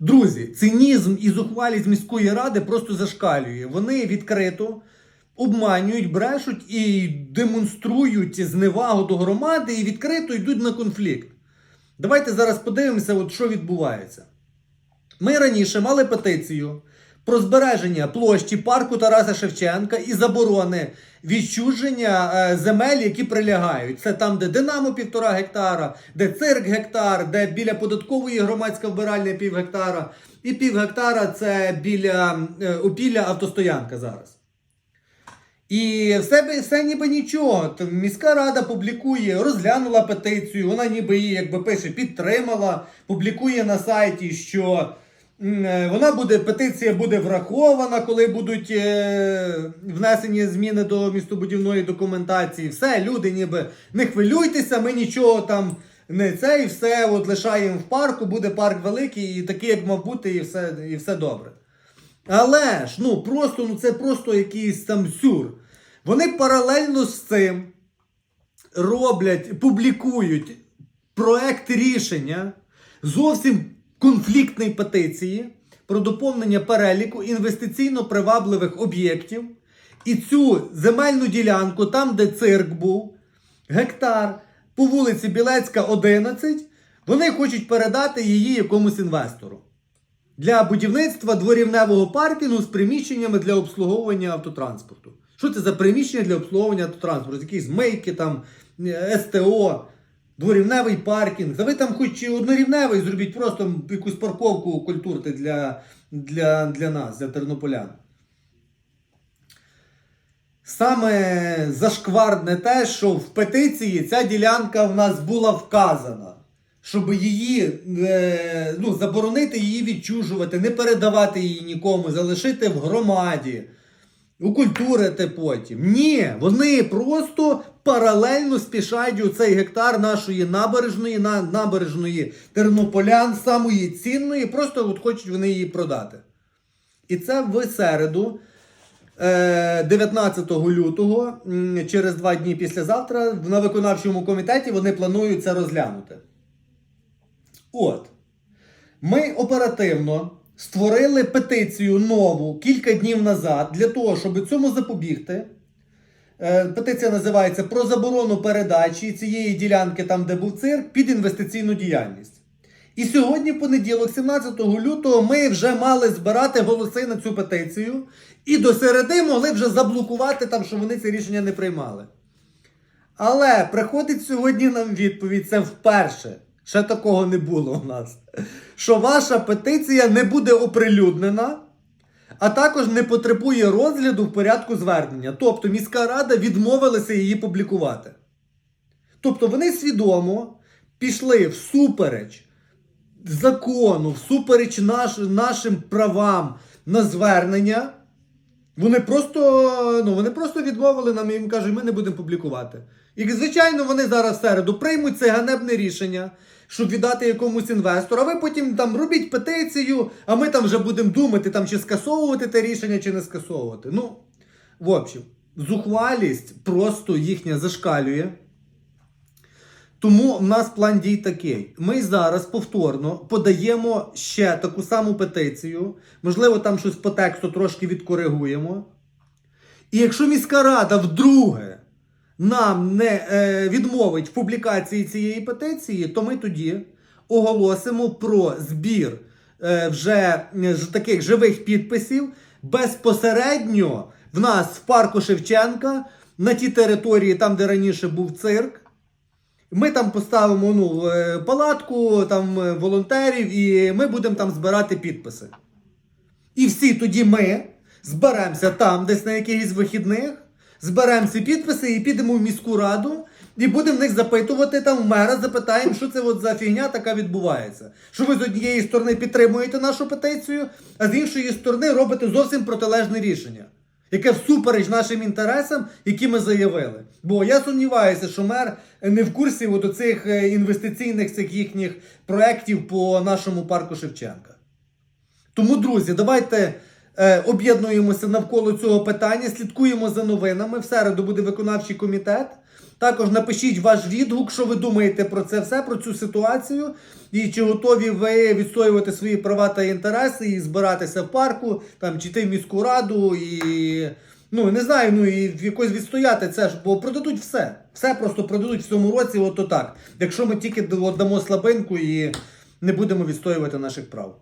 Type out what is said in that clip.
Друзі, цинізм і зухвалість міської ради просто зашкалює. Вони відкрито обманюють, брешуть і демонструють зневагу до громади і відкрито йдуть на конфлікт. Давайте зараз подивимося, от що відбувається. Ми раніше мали петицію про збереження площі парку Тараса Шевченка і заборони відчуження е, земель, які прилягають. Це там, де Динамо півтора гектара, де цирк гектар, де біля податкової громадська вбиральня пів гектара, і пів гектара це біля е, опілля автостоянка зараз. І все, все ніби нічого. Міська рада публікує, розглянула петицію, вона ніби її, якби пише, підтримала, публікує на сайті, що вона буде, петиція буде врахована, коли будуть е, внесені зміни до містобудівної документації. Все, люди ніби не хвилюйтеся, ми нічого там не це і все от лишаємо в парку, буде парк великий і такий, як мав бути, і все, і все добре. Але ж, ну просто, ну це просто якийсь там сюр. Вони паралельно з цим роблять, публікують проект рішення зовсім конфліктної петиції про доповнення переліку інвестиційно привабливих об'єктів. І цю земельну ділянку, там, де цирк був, гектар по вулиці Білецька, 11, вони хочуть передати її якомусь інвестору для будівництва дворівневого паркінгу з приміщеннями для обслуговування автотранспорту. Що це за приміщення для обслуговування автотранспорту? Якісь мийки, там, СТО, дворівневий паркінг. Та ви там хоч і однорівневий зробіть, просто якусь парковку культурти для, для, для нас, для тернополян. Саме зашкварне те, що в петиції ця ділянка в нас була вказана, щоб її е, ну, заборонити її відчужувати, не передавати її нікому, залишити в громаді, укультурити потім. Ні, вони просто паралельно спішають у цей гектар нашої набережної, на, набережної тернополян, самої цінної, просто от хочуть вони її продати. І це в середу. Е, 19 лютого, через два дні післязавтра, на виконавчому комітеті вони планують це розглянути. От. Ми оперативно створили петицію нову кілька днів назад для того, щоб цьому запобігти. Е, Петиція називається Про заборону передачі цієї ділянки, там, де був цирк, під інвестиційну діяльність. І сьогодні, понеділок, 17 лютого, ми вже мали збирати голоси на цю петицію, і до середи могли вже заблокувати там, що вони це рішення не приймали. Але приходить сьогодні нам відповідь, це вперше. Ще такого не було у нас. Що ваша петиція не буде оприлюднена, а також не потребує розгляду в порядку звернення. Тобто міська рада відмовилася її публікувати. Тобто вони свідомо пішли всупереч закону, всупереч наш, нашим правам на звернення. Вони просто, ну, вони просто відмовили нам і їм кажуть, ми не будемо публікувати. І, звичайно, вони зараз в середу приймуть це ганебне рішення, щоб віддати якомусь інвестору, а ви потім там робіть петицію, а ми там вже будемо думати, там, чи скасовувати те рішення, чи не скасовувати. Ну, в общем, зухвалість просто їхня зашкалює. Тому в нас план дій такий. Ми зараз повторно подаємо ще таку саму петицію. Можливо, там щось по тексту трошки відкоригуємо. І якщо міська рада вдруге нам не е, відмовить в публікації цієї петиції, то ми тоді оголосимо про збір е, вже е, таких живих підписів безпосередньо в нас в парку Шевченка на тій території, там де раніше був цирк. Ми там поставимо ну, е, палатку там е, волонтерів, і ми будемо там збирати підписи. І всі тоді ми зберемося там, десь на якихось вихідних, зберемо ці підписи і підемо в міську раду, і будемо в них запитувати там в мера, запитаємо, що це от за фігня така відбувається. Що ви з однієї сторони підтримуєте нашу петицію, а з іншої сторони робите зовсім протилежне рішення. Яке всупереч нашим інтересам, які ми заявили. Бо я сумніваюся, що мер не в курсі от цих інвестиційних цих їхніх проєктів по нашому парку Шевченка. Тому, друзі, давайте е, об'єднуємося навколо цього питання, слідкуємо за новинами. В середу буде виконавчий комітет. Також напишіть ваш відгук, що ви думаєте про це все, про цю ситуацію. І чи готові ви відстоювати свої права та інтереси і збиратися в парку, там, чи йти в міську раду і. Ну, не знаю, ну і якось відстояти це ж, бо продадуть все. Все просто продадуть в цьому році, от так. Якщо ми тільки дамо слабинку і не будемо відстоювати наших прав.